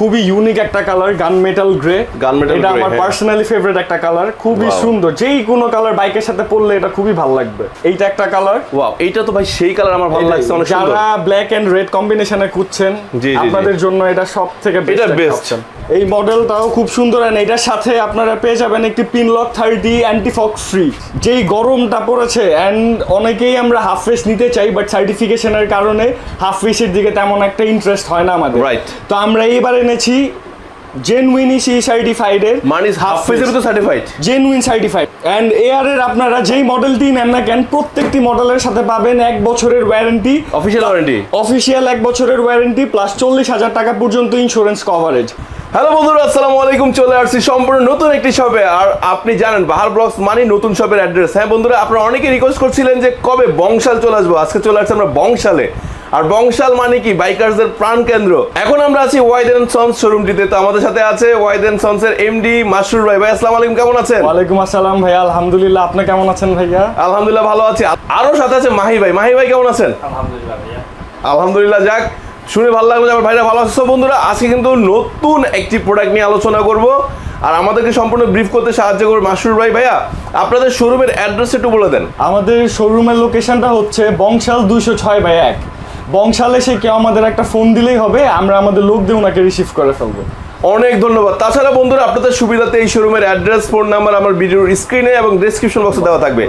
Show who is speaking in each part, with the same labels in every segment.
Speaker 1: খুবই ইউনিক একটা কালার গান মেটাল গ্রে
Speaker 2: Gunmetal
Speaker 1: এটা আমার
Speaker 2: হ্যাঁ।
Speaker 1: পার্সোনালি ফেভারিট একটা কালার খুবই সুন্দর। যেই কোনো কালার বাইকের সাথে পরলে এটা খুবই ভালো লাগবে। এইটা একটা কালার
Speaker 2: ওয়াও এইটা তো ভাই সেই কালার আমার ভালো লাগছে অনেক সুন্দর।
Speaker 1: যারা ব্ল্যাক এন্ড রেড কম্বিনেশনে খুঁজছেন আপনাদের জন্য এটা সব থেকে
Speaker 2: এটা
Speaker 1: বেস্ট এই মডেলটাও খুব সুন্দর এন্ড এটার সাথে আপনারা পেয়ে যাবেন একটি পিনলক থার্টি অ্যান্টিফক ফ্রি যেই গরমটা পড়েছে অ্যান্ড অনেকেই আমরা হাফ ফেস নিতে চাই বাট সার্টিফিকেশনের কারণে হাফ ফেসের দিকে তেমন একটা ইন্টারেস্ট হয় না আমাদের।
Speaker 2: Right.
Speaker 1: তো আমরা এইবার এনেছি জেনুইনি সি সার্টিফাইড এর
Speaker 2: মানে হাফ ফেসের তো certified
Speaker 1: genuine certified and Air এর আপনারা যেই মডেলটি নেন না কেন প্রত্যেকটি মডেলের সাথে পাবেন এক বছরের ওয়ারেন্টি
Speaker 2: অফিসিয়াল ওয়ারেন্টি
Speaker 1: অফিসিয়াল এক বছরের ওয়ারেন্টি প্লাস চল্লিশ হাজার টাকা পর্যন্ত ইন্স্যুরেন্স কভারেজ
Speaker 2: হ্যালো বন্ধুরা আসসালামু আলাইকুম চলে আসছি সম্পূর্ণ নতুন একটি শপে আর আপনি জানেন বাহার ব্লগস মানে নতুন শপের অ্যাড্রেস হ্যাঁ বন্ধুরা আপনারা অনেকে রিকোয়েস্ট করছিলেন যে কবে বংশাল চলে আসব? আজকে চলে আসছে আমরা বংশালে। আর বংশাল মানে কি? বাইকারদের প্রাণ কেন্দ্র। এখন আমরা আছি ওয়াইড এন্ড সন্স শোরুমটিতে তো আমাদের সাথে আছে ওয়াইড এন্ড সন্স এর এমডি মাসরুর ভাই। ভাই আসসালামু আলাইকুম কেমন আছেন?
Speaker 1: ওয়ালাইকুম আসসালাম ভাইয়া আলহামদুলিল্লাহ। আপনি কেমন আছেন ভাইয়া?
Speaker 2: আলহামদুলিল্লাহ ভালো আছি। আরও সাথে আছে মাহি ভাই। মাহি ভাই কেমন আছেন? আলহামদুলিল্লাহ আলহামদুলিল্লাহ যাক শুনে ভালো লাগল যে আমার ভাইরা ভালো আছে। বন্ধুরা আজকে কিন্তু নতুন একটি প্রোডাক্ট নিয়ে আলোচনা করব। আর আমাদেরকে সম্পূর্ণ ব্রিফ করতে সাহায্য করবে মাসুর ভাই। ভাইয়া আপনাদের শোরুমের অ্যাড্রেস একটু বলে দেন।
Speaker 1: আমাদের শোরুমের লোকেশনটা হচ্ছে বংশাল দুইশো ছয় বাই এক। বংশালে সে কেউ আমাদের একটা ফোন দিলেই হবে, আমরা আমাদের লোক দিয়ে ওনাকে রিসিভ করে ফেলব।
Speaker 2: অনেক ধন্যবাদ। তাছাড়া বন্ধুরা, আপনাদের সুবিধাতে এই শোরুমের অ্যাড্রেস ফোন নাম্বার আমার ভিডিওর স্ক্রিনে এবং ডেসক্রিপশন বক্সে দেওয়া থাকবে।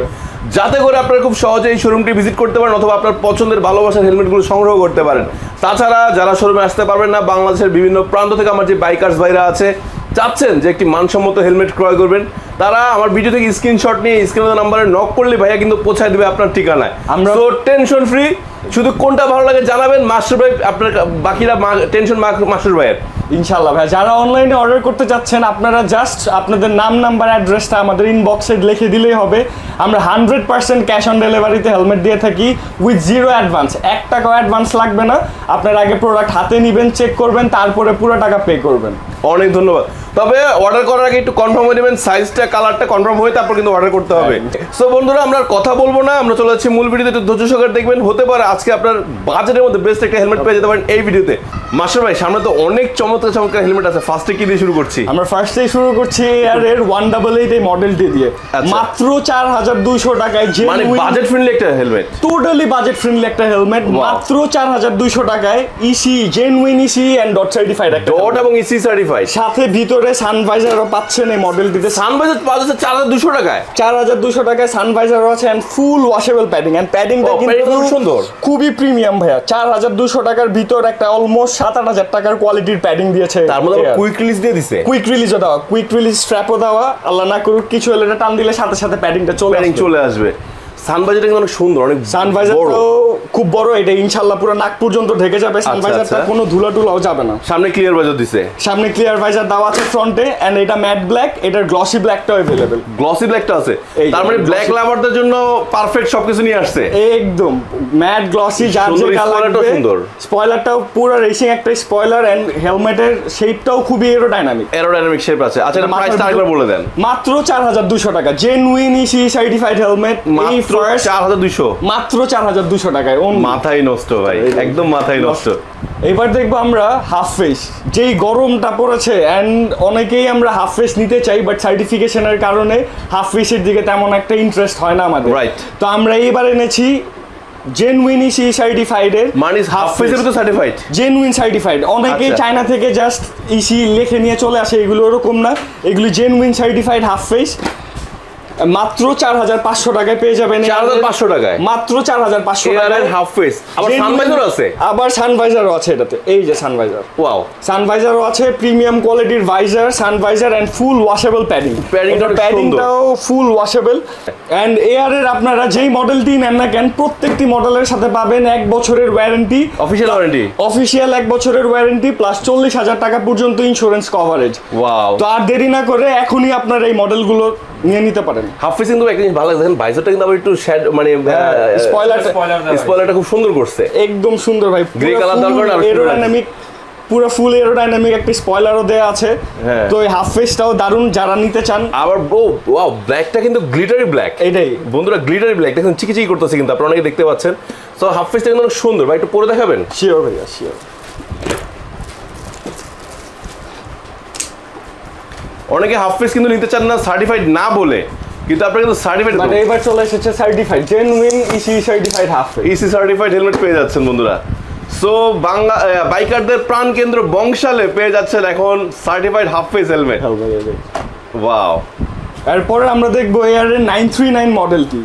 Speaker 2: যাতে করে আপনারা খুব সহজে এই শোরুমটি ভিজিট করতে পারেন অথবা আপনার পছন্দের ভালোবাসার হেলমেটগুলো সংগ্রহ করতে পারেন। তাছাড়া যারা শোরুমে আসতে পারবেন না, বাংলাদেশের বিভিন্ন প্রান্ত থেকে আমার যে বাইকার্স ভাইরা আছে চাচ্ছেন যে একটি মানসম্মত হেলমেট ক্রয় করবেন তারা আমার ভিডিও থেকে স্ক্রিনশট নিয়ে স্ক্রিনের নাম্বারে নক করলে ভাইয়া কিন্তু পৌঁছায় দেবে আপনার ঠিকানায়।
Speaker 1: আমরা-
Speaker 2: তো টেনশন ফ্রি শুধু কোনটা ভালো লাগে জানাবেন মাস্টার ভাই আপনার বাকিরা টেনশন মাস্টার ভাইয়ের।
Speaker 1: ইনশাল্লাহ ভাই যারা অনলাইনে অর্ডার করতে চাচ্ছেন আপনারা জাস্ট আপনাদের নাম নাম্বার অ্যাড্রেসটা আমাদের ইনবক্সে লিখে দিলেই হবে। আমরা হান্ড্রেড পার্সেন্ট ক্যাশ অন ডেলিভারিতে হেলমেট দিয়ে থাকি উইথ জিরো অ্যাডভান্স এক টাকাও অ্যাডভান্স লাগবে না। আপনার আগে প্রোডাক্ট হাতে নেবেন চেক করবেন তারপরে পুরো টাকা পে করবেন।
Speaker 2: অনেক ধন্যবাদ। তবে অর্ডার করার আগে একটু কনফার্ম হয়ে নেবেন সাইজটা কালারটা কনফার্ম হয়ে তারপর কিন্তু অর্ডার করতে হবে। সো বন্ধুরা আমরা কথা বলব না আমরা চলে যাচ্ছি মূল ভিডিওতে একটু ধৈর্য সহকারে দেখবেন। হতে পারে আজকে আপনার বাজেটের মধ্যে বেস্ট একটা হেলমেট পেয়ে যেতে পারেন এই ভিডিওতে। মাস্টার ভাই সামনে তো অনেক চমৎকার চমৎকার হেলমেট আছে। ফার্স্টে কি দিয়ে শুরু করছি?
Speaker 1: আমরা ফার্স্টেই শুরু করছি আর এর ওয়ান ডাবল এইট এই মডেলটি দিয়ে।
Speaker 2: আচ্ছা।
Speaker 1: মাত্র চার হাজার দুইশো টাকায় যে
Speaker 2: মানে বাজেট ফ্রেন্ডলি একটা হেলমেট
Speaker 1: টোটালি বাজেট ফ্রেন্ডলি একটা হেলমেট মাত্র চার হাজার দুইশো টাকায় E EC genuine EC and dot certified একটা
Speaker 2: ডট এবং ইসি সার্টিফাইড
Speaker 1: সাথে ভিতরে সানভাইজারও পাচ্ছেন এই মডেলটিতে
Speaker 2: সানভাইজার পাওয়া যাচ্ছে চার হাজার দুশো টাকায়।
Speaker 1: চার হাজার দুশো টাকায় সানভাইজারও আছে and full washable padding and প্যাডিংটা কিন্তু
Speaker 2: খুব সুন্দর।
Speaker 1: খুবই প্রিমিয়াম ভাইয়া। চার হাজার দুশো টাকার ভিতর একটা অলমোস্ট সাত আট হাজার টাকার কোয়ালিটির প্যাডিং দিয়েছে
Speaker 2: তার মধ্যে কুইক রিলিজ দিয়ে দিছে।
Speaker 1: কুইক রিলিজও দেওয়া। কুইক রিলিজ স্ট্র্যাপও দেওয়া। আল্লাহ না করুক কিছু হলে এটা টান দিলে সাথে সাথে প্যাডিংটা চলে
Speaker 2: চলে আসবে। সানবাইজারটা কিন্তু অনেক সুন্দর অনেক
Speaker 1: সানভাইজারটাও খুব বড় এটা ইনশাল্লাহ পুরো নাক পর্যন্ত ঢেকে যাবে সানভাইজারটা
Speaker 2: আচ্ছা।
Speaker 1: কোনো ধুলা টুলাও যাবে না
Speaker 2: সামনে ক্লিয়ার বাজার দিছে
Speaker 1: সামনে ক্লিয়ার ভাইজার দেওয়া আছে ফ্রন্টে এন্ড এটা ম্যাট ব্ল্যাক এটার গ্লসি ব্ল্যাকটাও अवेलेबल
Speaker 2: গ্লসি ব্ল্যাকটা আছে
Speaker 1: এই যে,
Speaker 2: তার মানে
Speaker 1: glossy-
Speaker 2: ব্ল্যাক লাভারদের জন্য পারফেক্ট সবকিছু নিয়ে আসছে
Speaker 1: একদম ম্যাট গ্লসি যার
Speaker 2: সুন্দর,
Speaker 1: যে কালার
Speaker 2: spoilerটাও সুন্দর।
Speaker 1: স্পয়লারটাও পুরো রেসিং একটা স্পয়লার এন্ড হেলমেটের শেপটাও খুবই এরোডাইনামিক
Speaker 2: অ্যারোডাইনামিক শেপ আছে আচ্ছা এটা
Speaker 1: মাথার
Speaker 2: প্রাইসটা
Speaker 1: ভিতর-
Speaker 2: আরেকবার বলে দেন
Speaker 1: মাত্র চার হাজার দুশো টাকা জেনুইন ইসি সার্টিফাইড হেলমেট এই
Speaker 2: মাত্র
Speaker 1: ফার্স্ট
Speaker 2: চার হাজার দুইশো।
Speaker 1: মাত্র চার হাজার দুশো টাকায় ওন
Speaker 2: মাথায় নষ্ট ভাই একদম মাথায় নষ্ট।
Speaker 1: এবার দেখব আমরা হাফ ফেস যেই গরমটা পড়েছে অ্যান্ড অনেকেই আমরা হাফ ফেস নিতে চাই বাট সার্টিফিকেশনের কারণে হাফ ফেসের দিকে তেমন একটা ইন্টারেস্ট হয় না আমাদের।
Speaker 2: Right.
Speaker 1: তো আমরা এইবার এনেছি জেনুইন ইসি সার্টিফাইড এর
Speaker 2: মানে হাফ ফেসের তো সার্টিফাইড
Speaker 1: জেনুইন সার্টিফাইড অনেকেই
Speaker 2: আচ্ছা।
Speaker 1: চায়না থেকে জাস্ট ইসি লিখে নিয়ে চলে আসে এগুলো ওরকম না। এগুলি জেনুইন সার্টিফাইড হাফ ফেস মাত্র চার হাজার পাঁচশো টাকায় পেয়ে যাবেন
Speaker 2: চার হাজার পাঁচশো টাকায়?
Speaker 1: মাত্র চার হাজার পাঁচশো
Speaker 2: এয়ারের হাফ ফেস আবার সানবাইজারও আছে?
Speaker 1: আবার সানভাইজারও আছে এটাতে। এই যে সানভাইজার
Speaker 2: ওয়াও
Speaker 1: সানভাইজারও আছে প্রিমিয়াম কোয়ালিটির visor sun visor and full washable
Speaker 2: padding Padding টা অনেক
Speaker 1: প্যাডিংটাও ফুল ওয়াশেবল এন্ড এয়ার এর আপনারা যেই মডেলটি নেন না কেন প্রত্যেকটি মডেলের সাথে পাবেন এক বছরের ওয়ারেন্টি
Speaker 2: অফিসিয়াল ওয়ারেন্টি
Speaker 1: অফিসিয়াল এক বছরের ওয়ারেন্টি প্লাস চল্লিশ হাজার টাকা পর্যন্ত ইন্স্যুরেন্স কভারেজ
Speaker 2: ওয়াও
Speaker 1: তো আর দেরি না করে এখনই আপনার এই মডেলগুলো নিয়ে নিতে পারেন।
Speaker 2: হাফ ফেস কিন্তু একটা জিনিস ভালো লাগে দেখেন ভাইজারটা কিন্তু আবার একটু শ্যাড মানে
Speaker 1: স্পয়লারটা
Speaker 2: স্পয়লারটা খুব সুন্দর করছে।
Speaker 1: একদম সুন্দর ভাই
Speaker 2: দরকার আর
Speaker 1: এরোডাইনামিক পুরো ফুল এরোডাইনামিক একটা স্পয়লারও দেওয়া আছে।
Speaker 2: হ্যাঁ।
Speaker 1: তো এই হাফ ফেসটাও দারুণ যারা নিতে চান।
Speaker 2: আবার ও ওয়াও ব্ল্যাকটা কিন্তু গ্লিটারি ব্ল্যাক
Speaker 1: এটাই।
Speaker 2: বন্ধুরা গ্লিটারি ব্ল্যাক দেখুন চিকি চিকি করতেছে কিন্তু আপনারা অনেকে দেখতে পাচ্ছেন। তো হাফ ফেসটা কিন্তু অনেক সুন্দর ভাই একটু পরে দেখাবেন?
Speaker 1: শিওর ভাইয়া শিওর
Speaker 2: অনেকে হাফ ফেস কিন্তু নিতে চান না সার্টিফাইড না বলে কিন্তু আপনারা কিন্তু সার্টিফাইড
Speaker 1: মানে এবার চলে এসেছে certified genuine EC certified half
Speaker 2: EC certified helmet পেয়ে যাচ্ছেন বন্ধুরা। সো বাংলা বাইকারদের প্রাণ কেন্দ্র বংশালে পেয়ে যাচ্ছেন এখন certified half face helmet wow
Speaker 1: এরপরে আমরা দেখব এয়ারের নাইন থ্রি নাইন মডেলটি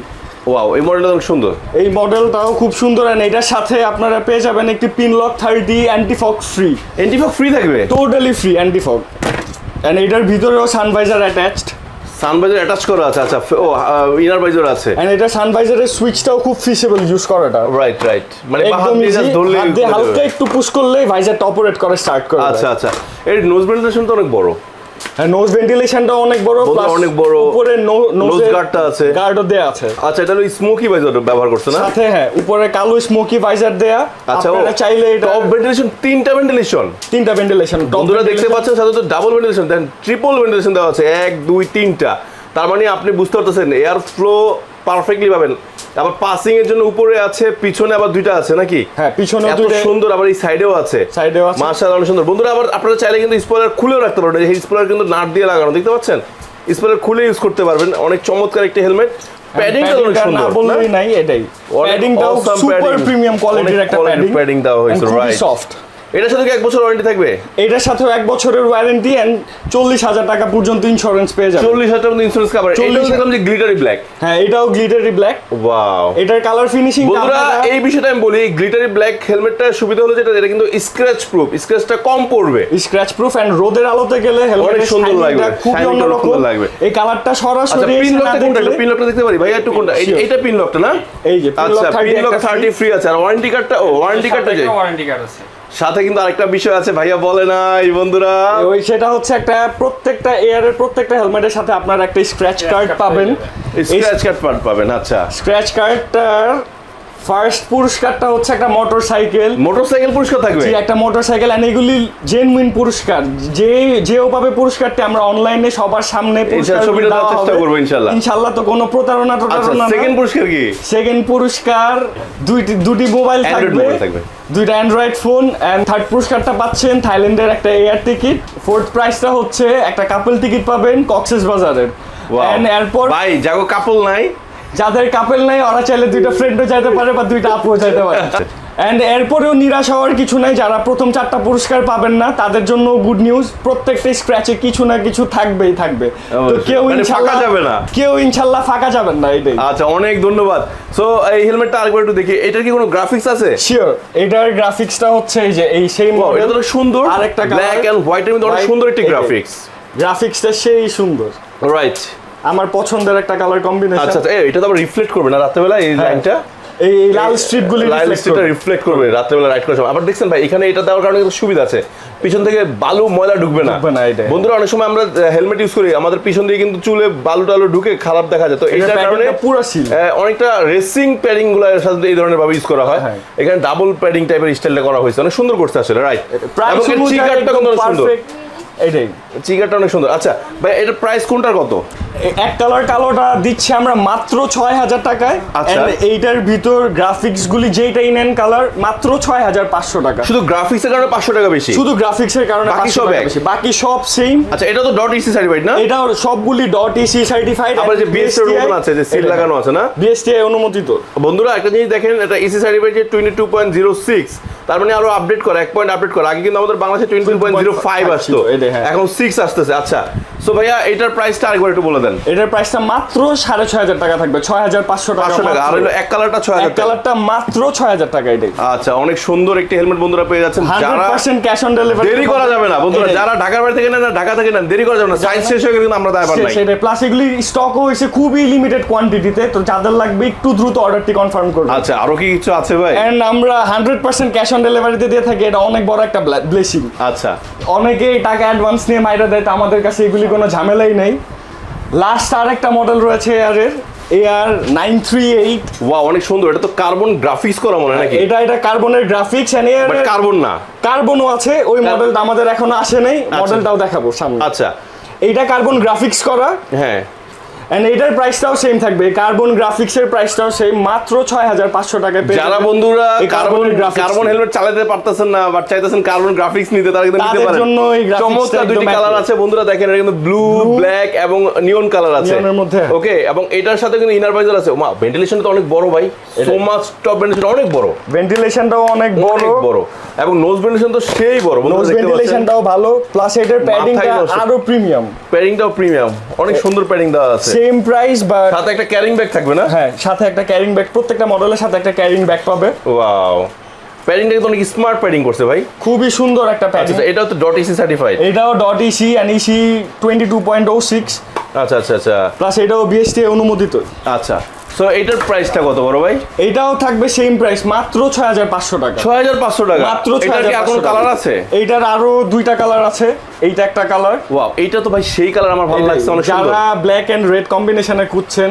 Speaker 2: ওয়াও এই মডেলটা অনেক সুন্দর।
Speaker 1: এই মডেলটাও খুব সুন্দর আর এটার সাথে আপনারা পেয়ে যাবেন একটি Pinlock thirty antifog free
Speaker 2: antifog free থাকবে?
Speaker 1: টোটালি ফ্রি অ্যান্টিফক অ্যান্ড এটার ভিতরেও sun visor
Speaker 2: attached sun visor attach করা আছে আচ্ছা ও ইনার ভাইজার আছে।
Speaker 1: এন্ড এটা সানভাইজারের সুইচটাও খুব ফিসেবল ইউজ করাটা।
Speaker 2: রাইট রাইট মানে
Speaker 1: একদম ধরলে
Speaker 2: খুলে
Speaker 1: হালকা একটু পুশ করলেই ভাইজারটা অপারেট করা স্টার্ট করে
Speaker 2: আচ্ছা আচ্ছা। এর নোজ ভেন্টিলেশন তো অনেক বড়।
Speaker 1: হ্যাঁ নোজ ভেন্টিলেশনটা অনেক বড় plus
Speaker 2: অনেক বড়।
Speaker 1: উপরে নোজ
Speaker 2: Nose guard টা আছে।
Speaker 1: গার্ডও দেয়া আছে।
Speaker 2: আচ্ছা এটা স্মোকি বাইজার ব্যবহার করছে না?
Speaker 1: সাথে হ্যাঁ উপরে কালো স্মোকি ভাইজার দেয়া।
Speaker 2: আচ্ছা
Speaker 1: আপনারা চাইলে এটা
Speaker 2: টপ ভেন্টিলেশন তিনটা ভেন্টিলেশন
Speaker 1: তিনটা ভেন্টিলেশন
Speaker 2: বন্ধুরা দেখতে পাচ্ছেন সাধারণত double ventilation then triple ventilation দেওয়া আছে এক দুই তিনটা। তার মানে আপনি বুঝতে পারতেছেন এয়ার ফ্লো পারফেক্টলি পাবেন। আবার পাসিং এর জন্য উপরে আছে পিছনে আবার দুইটা আছে নাকি?
Speaker 1: হ্যাঁ, পিছনেও
Speaker 2: এত সুন্দর আবার এই সাইডেও আছে।
Speaker 1: সাইডেও আছে।
Speaker 2: মার্শাল অনেক সুন্দর। বন্ধুরা আবার আপনারা চাইলে কিন্তু স্পয়লার খুলেও রাখতে পারবেন। এই স্পয়লার কিন্তু নাট দিয়ে লাগানো দেখতে পাচ্ছেন? স্পয়লার খুলে ইউজ করতে পারবেন। অনেক চমৎকার একটা হেলমেট প্যাডিংটা অনেক সুন্দর
Speaker 1: বললেই নাই এটাই। প্যাডিংটাও সুপার প্রিমিয়াম কোয়ালিটির একটা প্যাডিং
Speaker 2: padding দেওয়া হয়েছে, right.
Speaker 1: সফট
Speaker 2: এটার সাথে কি এক বছর ওয়ারেন্টি থাকবে?
Speaker 1: এটার সাথেও এক বছরের ওয়ারেন্টি এন্ড চল্লিশ হাজার টাকা পর্যন্ত ইন্স্যুরেন্স পেয়ে যাবে।
Speaker 2: চল্লিশ হাজার টাকা ইন্স্যুরেন্স কাভার
Speaker 1: 40,000
Speaker 2: দেখলাম যে গ্লিটারি ব্ল্যাক
Speaker 1: হ্যাঁ এটাও গ্লিটারি ব্ল্যাক
Speaker 2: ওয়াও
Speaker 1: এটার কালার ফিনিশিং
Speaker 2: বন্ধুরা এই বিষয়টা আমি বলি গ্লিটারি ব্ল্যাক হেলমেটটার সুবিধা হলো যেটা এটা কিন্তু স্ক্র্যাচ প্রুফ স্ক্র্যাচটা কম পড়বে।
Speaker 1: স্ক্র্যাচ প্রুফ এন্ড রোদের আলোতে গেলে হেলমেটের
Speaker 2: সুন্দর লাগবে,
Speaker 1: খুবই অন্যরকম।
Speaker 2: সুন্দর লাগবে।
Speaker 1: এই কালারটা
Speaker 2: আচ্ছা
Speaker 1: সরাসরি
Speaker 2: পিন
Speaker 1: এসে
Speaker 2: লকটা কোনটা?
Speaker 1: দেখলে-
Speaker 2: পিন লকটা দেখতে পারি। ভাইয়া একটু কোনটা. এইটা পিন লকটা না?
Speaker 1: এই যে pin lock
Speaker 2: আচ্ছা
Speaker 1: 30
Speaker 2: পিন লক 30 ফ্রি আছে। আর ওয়ারেন্টি কার্ডটা ও ওয়ারেন্টি কার্ডটা যে
Speaker 3: ওয়ারেন্টি কার্ড আছে।
Speaker 2: সাথে কিন্তু আরেকটা বিষয় আছে ভাইয়া বলে নাই বন্ধুরা।
Speaker 1: ওই সেটা হচ্ছে একটা প্রত্যেকটা এয়ারের প্রত্যেকটা হেলমেটের সাথে আপনার একটা স্ক্র্যাচ কার্ড পাবেন।
Speaker 2: স্ক্র্যাচ কার্ড পাবেন আচ্ছা।
Speaker 1: স্ক্র্যাচ কার্ডটার ফার্স্ট পুরস্কারটা হচ্ছে একটা মোটর সাইকেল
Speaker 2: মোটরসাইকেল পুরস্কার থাকবে?
Speaker 1: একটা মোটর সাইকেল এন্ড এগুলি জেনুইন পুরস্কার। যে যেও পাবে পুরস্কারটি আমরা অনলাইনে সবার সামনে পুরস্কার
Speaker 2: ছবিটা দেওয়ার চেষ্টা করব ইনশাল্লাহ।
Speaker 1: ইনশাল্লাহ তো কোনো প্রতারণা
Speaker 2: আচ্ছা
Speaker 1: প্রতারণা
Speaker 2: সেকেন্ড পুরস্কার কি?
Speaker 1: সেকেন্ড পুরস্কার দুইটি দুটি মোবাইল থাকবে। দুইটা অ্যান্ড্রয়েড ফোন এন্ড থার্ড পুরস্কারটা পাচ্ছেন থাইল্যান্ডের একটা এয়ার টিকিট ফোর্থ প্রাইসটা হচ্ছে একটা কাপল টিকিট পাবেন কক্সেস বাজারের এরপর
Speaker 2: ভাই জাগো কাপল নাই।
Speaker 1: যাদের কাপেল নাই ওরা চাইলে দুইটা ফ্রেন্ডও যাইতে পারে বা দুইটা আপুও যাইতে পারে। অ্যান্ড এরপরেও নিরাশ হওয়ার কিছু নাই যারা প্রথম চারটা পুরস্কার পাবেন না তাদের জন্য গুড নিউজ প্রত্যেকটা স্ক্র্যাচে কিছু না কিছু থাকবেই থাকবে। তো কেউ
Speaker 2: মানে ফাঁকা যাবে না।
Speaker 1: কেউ ইনশাল্লাহ ফাঁকা যাবেন না এটাই
Speaker 2: আচ্ছা অনেক ধন্যবাদ। সো এই হেলমেটটা আরেকবার একটু দেখি। এটার কি কোনো গ্রাফিক্স আছে?
Speaker 1: শিওর এটার গ্রাফিক্সটা হচ্ছে এই যে এই সেই
Speaker 2: এটা তো সুন্দর।
Speaker 1: আরেকটা
Speaker 2: ব্ল্যাক এন্ড হোয়াইটের মধ্যে অনেক সুন্দর একটি গ্রাফিক্স
Speaker 1: গ্রাফিক্সটা সেই সুন্দর।
Speaker 2: রাইট
Speaker 1: আমার পছন্দের একটা কালার কম্বিনেশন
Speaker 2: আচ্ছা আচ্ছা এটা তো আবার রিফ্লেক্ট করবে না রাত্রেবেলা এই
Speaker 1: হ্যাঁ।
Speaker 2: লাইনটা
Speaker 1: এই এই লাল স্ট্রিপ গুলি
Speaker 2: লাইন স্ট্রিপটা রিফ্লেক্ট করবে রাত্রেবেলা রাইড করার সময় আবার দেখছেন ভাই এখানে এটা দেওয়ার কারণে কিন্তু সুবিধা আছে। পিছন থেকে বালু ময়লা ঢুকবে না। বন্ধুরা অনেক সময় আমরা হেলমেট ইউজ করি আমাদের পিছন দিয়ে কিন্তু চুলে বালু টালু ঢুকে খারাপ দেখা যায়। তো
Speaker 1: এটার
Speaker 2: কারণে
Speaker 1: পুরো।
Speaker 2: আহ, অনেকটা রেসিং প্যাডিংগুলোর সাথে এই ধরনের ভাবে ইউজ করা হয়।
Speaker 1: হ্যাঁ।
Speaker 2: এখানে ডাবল প্যাডিং টাইপের স্টাইলটা করা হয়েছে। অনেক সুন্দর করছে আসলে রাইট
Speaker 1: প্রাইস
Speaker 2: এবং এর চিকারটা কিন্তু সুন্দর।
Speaker 1: এটাই
Speaker 2: চিকারটা অনেক সুন্দর। আচ্ছা ভাই এটার প্রাইস কোনটার কত?
Speaker 1: এক কালার কালোটা দিচ্ছি আমরা মাত্র ছয় হাজার টাকায়।
Speaker 2: আচ্ছা।
Speaker 1: এইটার ভিতর গ্রাফিক্স গুলি যেটাই নেন কালার মাত্র ছয় হাজার পাঁচশো টাকা।
Speaker 2: শুধু গ্রাফিক্সের কারণে পাঁচশো টাকা বেশি?
Speaker 1: শুধু গ্রাফিক্স এর কারণে
Speaker 2: বাকি সব
Speaker 1: বেশি। বাকি সব সেম
Speaker 2: আচ্ছা এটা তো ডট ইসি সার্টিফাইড না?
Speaker 1: এটা সবগুলি ডট ইসি সার্টিফাইড
Speaker 2: আবার যে বিএসটি এর মতন আছে যে সিল লাগানো আছে না?
Speaker 1: বিএসটিআই অনুমোদিত।
Speaker 2: বন্ধুরা একটা জিনিস দেখেন এটা ইসি সার্টিফাইড যে twenty two point zero six তার মানে আরও আপডেট করে এক পয়েন্ট আপডেট করে। আগে কিন্তু আমাদের বাংলাদেশে টোয়েন্টি পয়েন্ট জিরো ফাইভ আসতো।
Speaker 1: হ্যাঁ।
Speaker 2: এখন সিক্স আসতেছে আচ্ছা। সো ভাইয়া এটার প্রাইসটা আরেকবার একটু বলে দেন।
Speaker 1: এটার প্রাইসটা মাত্র সাড়ে ছয় হাজার টাকা থাকবে ছয় হাজার পাঁচশো টাকা
Speaker 2: আর হলো এক কালারটা ছয় হাজার
Speaker 1: কালারটা মাত্র ছয় হাজার টাকা এটাই।
Speaker 2: আচ্ছা অনেক সুন্দর একটি হেলমেট বন্ধুরা পেয়ে যাচ্ছেন। যারা
Speaker 1: পার্সেন্ট ক্যাশ অন ডেলিভারি
Speaker 2: দেরি করা যাবে না বন্ধুরা যারা ঢাকার বাড়ি থেকে নেন ঢাকা থেকে নেন দেরি করা যাবে না। সাইজ শেষ হয়ে গেলে কিন্তু আমরা নাই।
Speaker 1: সেটাই প্লাস এগুলি স্টকও হয়েছে খুবই লিমিটেড কোয়ান্টিটিতে তো যাদের লাগবে একটু দ্রুত অর্ডারটি কনফার্ম করবে।
Speaker 2: আচ্ছা আরও কি কিছু আছে ভাই?
Speaker 1: এন্ড আমরা হান্ড্রেড পার্সেন্ট ক্যাশ অন ডেলিভারিতে দিয়ে থাকি এটা অনেক বড় একটা ব্লেসিং
Speaker 2: আচ্ছা।
Speaker 1: অনেকেই টাকা অ্যাডভান্স নিয়ে মাইরা দেয় তো আমাদের কাছে এগুলি কোনো ঝামেলাই নেই। লাস্ট আর একটা মডেল রয়েছে এয়ারের Air nine three eight
Speaker 2: wow অনেক সুন্দর। এটা তো কার্বন গ্রাফিক্স করা মনে হয় নাকি?
Speaker 1: এটা এটা কার্বনের গ্রাফিক্স এন্ড
Speaker 2: বাট কার্বন না।
Speaker 1: কার্বনও আছে। ওই মডেলটা আমাদের এখনও আসে নাই। মডেলটাও দেখাবো সামনে।
Speaker 2: আচ্ছা।
Speaker 1: এইটা কার্বন গ্রাফিক্স করা।
Speaker 2: হ্যাঁ।
Speaker 1: এন্ড এটার প্রাইসটাও সেম থাকবে। কার্বন গ্রাফিক্সের প্রাইসটাও সেম মাত্র ছয় হাজার পাঁচশো টাকায় পেয়ে
Speaker 2: যারা বন্ধুরা কার্বন
Speaker 1: graphics
Speaker 2: কার্বন হেলমেট চালাতে পারতেছেন না বাট চাইতেছেন কার্বন গ্রাফিক্স নিতে তারা কিন্তু নিতে পারেন।
Speaker 1: জন্য এই
Speaker 2: চমৎকার দুইটি কালার আছে বন্ধুরা দেখেন এটা কিন্তু ব্লু ব্ল্যাক এবং নিয়ন কালার আছে।
Speaker 1: এর মধ্যে।
Speaker 2: ওকে এবং এটার সাথে কিন্তু ইনার ভাইজার আছে। মা ভেন্টিলেশন তো অনেক বড় ভাই। সো মাচ টপ ভেন্টিলেশন অনেক বড়।
Speaker 1: ভেন্টিলেশনটাও অনেক বড়
Speaker 2: অনেক বড়। এবং নোজ ভেন্টিলেশন তো সেই বড় বন্ধুরা
Speaker 1: নোজ
Speaker 2: দেখতে পাচ্ছেন?
Speaker 1: ভেন্টিলেশনটাও ভালো। প্লাস এটার প্যাডিংটা। আরও প্রিমিয়াম
Speaker 2: প্যাডিংটাও প্রিমিয়াম অনেক সুন্দর প্যাডিং দেওয়া আছে।
Speaker 1: সেম প্রাইস বা
Speaker 2: সাথে একটা ক্যারিং ব্যাগ থাকবে না?
Speaker 1: হ্যাঁ সাথে একটা ক্যারিং ব্যাগ প্রত্যেকটা মডেলের সাথে একটা ক্যারিং ব্যাগ পাবে।
Speaker 2: ওয়াও প্যাডিংটা কিন্তু অনেক স্মার্ট প্যাডিং করছে ভাই।
Speaker 1: খুবই সুন্দর একটা প্যাডিং
Speaker 2: আচ্ছা এটাও তো ডট ইসি সার্টিফাইড
Speaker 1: এটাও dot EC and EC twenty two point O six
Speaker 2: আচ্ছা আচ্ছা আচ্ছা।
Speaker 1: প্লাস এটাও বিএসটি অনুমোদিত।
Speaker 2: আচ্ছা। সো এটার প্রাইসটা কত বড় ভাই?
Speaker 1: এটাও থাকবে সেম প্রাইস মাত্র ছয় হাজার পাঁচশো টাকা।
Speaker 2: ছয় হাজার পাঁচশো টাকা?
Speaker 1: মাত্র ছয়
Speaker 2: এটার
Speaker 1: হাজার
Speaker 2: এখন কালার আছে?
Speaker 1: এইটার আরও দুইটা কালার আছে এইটা একটা কালার
Speaker 2: ওয়াও এইটা তো ভাই সেই কালার আমার ভালো লাগছে অনেক সুন্দর।
Speaker 1: যারা ব্ল্যাক এন্ড রেড কম্বিনেশনে খুঁজছেন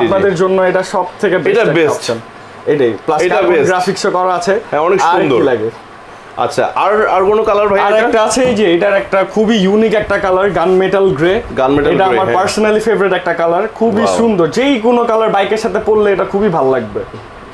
Speaker 1: আপনাদের জন্য এটা সব থেকে
Speaker 2: এটা
Speaker 1: বেস্ট এটাই প্লাস
Speaker 2: এটা
Speaker 1: এটা গ্রাফিক্সও করা আছে।
Speaker 2: হ্যাঁ, অনেক সুন্দর।
Speaker 1: লাগে?
Speaker 2: আচ্ছা আর আর কোনো কালার ভাই
Speaker 1: আর একটা আছে এই যে এটার একটা খুবই ইউনিক একটা কালার গান মেটাল গ্রে
Speaker 2: গান
Speaker 1: মেটাল
Speaker 2: এটা
Speaker 1: আমার
Speaker 2: হ্যাঁ।
Speaker 1: পার্সোনালি ফেভারিট একটা কালার খুবই সুন্দর। যেই কোনো কালার বাইকের সাথে পরলে এটা খুবই ভালো লাগবে।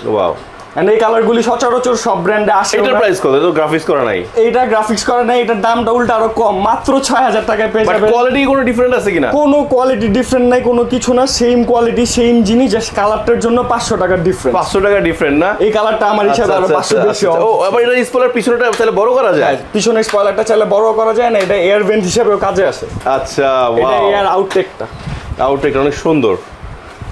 Speaker 2: ওয়াও
Speaker 1: এন্ড এই কালারগুলি সচরাচর সব ব্র্যান্ডে আসে
Speaker 2: এটার প্রাইস কত? এটা তো গ্রাফিক্স করা নাই।
Speaker 1: এইটা গ্রাফিক্স করা নাই এটার দামটা উল্টা আরও কম মাত্র ছয় হাজার টাকায় পেয়ে
Speaker 2: বাট
Speaker 1: যাবে
Speaker 2: কোয়ালিটি কোনো ডিফারেন্ট আছে কিনা?
Speaker 1: কোনো কোয়ালিটি ডিফারেন্ট নাই কোনো কিছু না সেম কোয়ালিটি সেম জিনিস জাস্ট কালারটার জন্য পাঁচশো টাকার ডিফারেন্স
Speaker 2: পাঁচশো টাকা ডিফারেন্ট না?
Speaker 1: এই কালারটা আমার
Speaker 2: আচ্ছা,
Speaker 1: হিসাবে আরও
Speaker 2: আচ্ছা,
Speaker 1: পাঁচশো
Speaker 2: আচ্ছা,
Speaker 1: বেশি
Speaker 2: আচ্ছা। ও আবার এটা স্পলার পিছনটা তাহলে বড় করা যায়?
Speaker 1: পিছনে স্পয়লারটা চাইলে বড় করা যায় না এটা এয়ার ভেন্ট হিসেবেও কাজে আসে।
Speaker 2: আচ্ছা
Speaker 1: এটা এয়ার আউটটেকটা
Speaker 2: আউটটেক অনেক সুন্দর।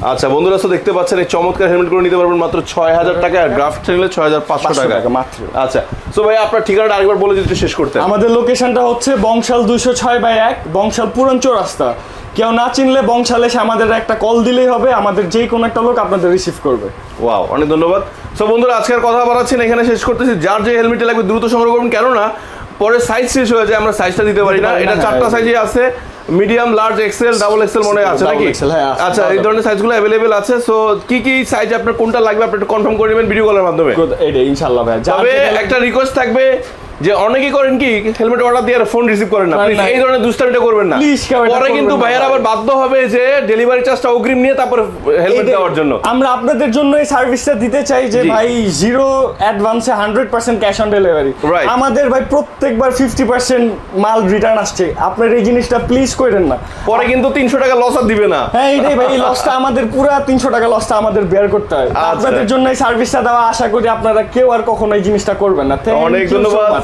Speaker 2: আচ্ছা বন্ধুরা তো দেখতে পাচ্ছেন এই চমৎকার হেলমেট করে নিতে পারবেন মাত্র ছয় হাজার টাকা আর গ্রাফিক্স নিলে ছয় হাজার পাঁচশো টাকা।
Speaker 1: মাত্র।
Speaker 2: আচ্ছা তো ভাই আপনার ঠিকানাটা আরেকবার বলে দিতে শেষ করতে।
Speaker 1: আমাদের লোকেশনটা হচ্ছে বংশাল দুইশো ছয় বাই এক বংশাল পুরন রাস্তা কেউ না চিনলে বংশালে এসে আমাদের একটা কল দিলেই হবে আমাদের যেই কোনো একটা লোক আপনাদের রিসিভ করবে।
Speaker 2: ওয়াও অনেক ধন্যবাদ। সো বন্ধুরা আজকের কথা বাড়াচ্ছি না এখানে শেষ করতেছি। যার যে হেলমেটটা লাগবে দ্রুত সংগ্রহ করুন কেননা পরে সাইজ শেষ হয়ে যায় আমরা সাইজটা দিতে পারি না। এটা
Speaker 1: হ্যাঁ,
Speaker 2: চারটা
Speaker 1: হ্যাঁ।
Speaker 2: সাইজে আছে। Medium large XL double XL মনে আছে নাকি?
Speaker 1: হ্যাঁ।
Speaker 2: আচ্ছা এই ধরনের সাইজগুলো অ্যাভেলেবেল আছে সো কি কি সাইজ আপনার কোনটা লাগবে আপনি একটু কনফার্ম করে নেবেন ভিডিও কলের মাধ্যমে।
Speaker 1: এটা ইনশাল্লাহ ভাই
Speaker 2: তবে একটা রিকোয়েস্ট থাকবে যে অনেকেই করেন কি হেলমেট অর্ডার দিয়ে ফোন রিসিভ করেন না। এই ধরনের দুষ্টামিটা করবেন না। পরে কিন্তু ভাইয়ার আবার বাধ্য হবে যে ডেলিভারি চার্জটা অগ্রিম নিয়ে তারপরে হেলমেট দেওয়ার জন্য।
Speaker 1: আমরা আপনাদের জন্য এই সার্ভিসটা দিতে চাই যে ভাই zero অ্যাডভান্সে hundred percent cash on
Speaker 2: delivery
Speaker 1: আমাদের ভাই প্রত্যেকবার ফিফটি পার্সেন্ট মাল রিটার্ন আসছে। আপনার এই জিনিসটা প্লিজ করেন না।
Speaker 2: পরে কিন্তু তিনশো টাকা লস আর দিবে না।
Speaker 1: হ্যাঁ এইটাই ভাই এই লসটা আমাদের পুরো তিনশো টাকা লসটা আমাদের বেয়ার করতে হয়।
Speaker 2: আচ্ছা।
Speaker 1: আপনাদের জন্য এই সার্ভিসটা দেওয়া আশা করি আপনারা কেউ আর কখনো এই জিনিসটা করবেন না।
Speaker 2: অনেক ধন্যবাদ.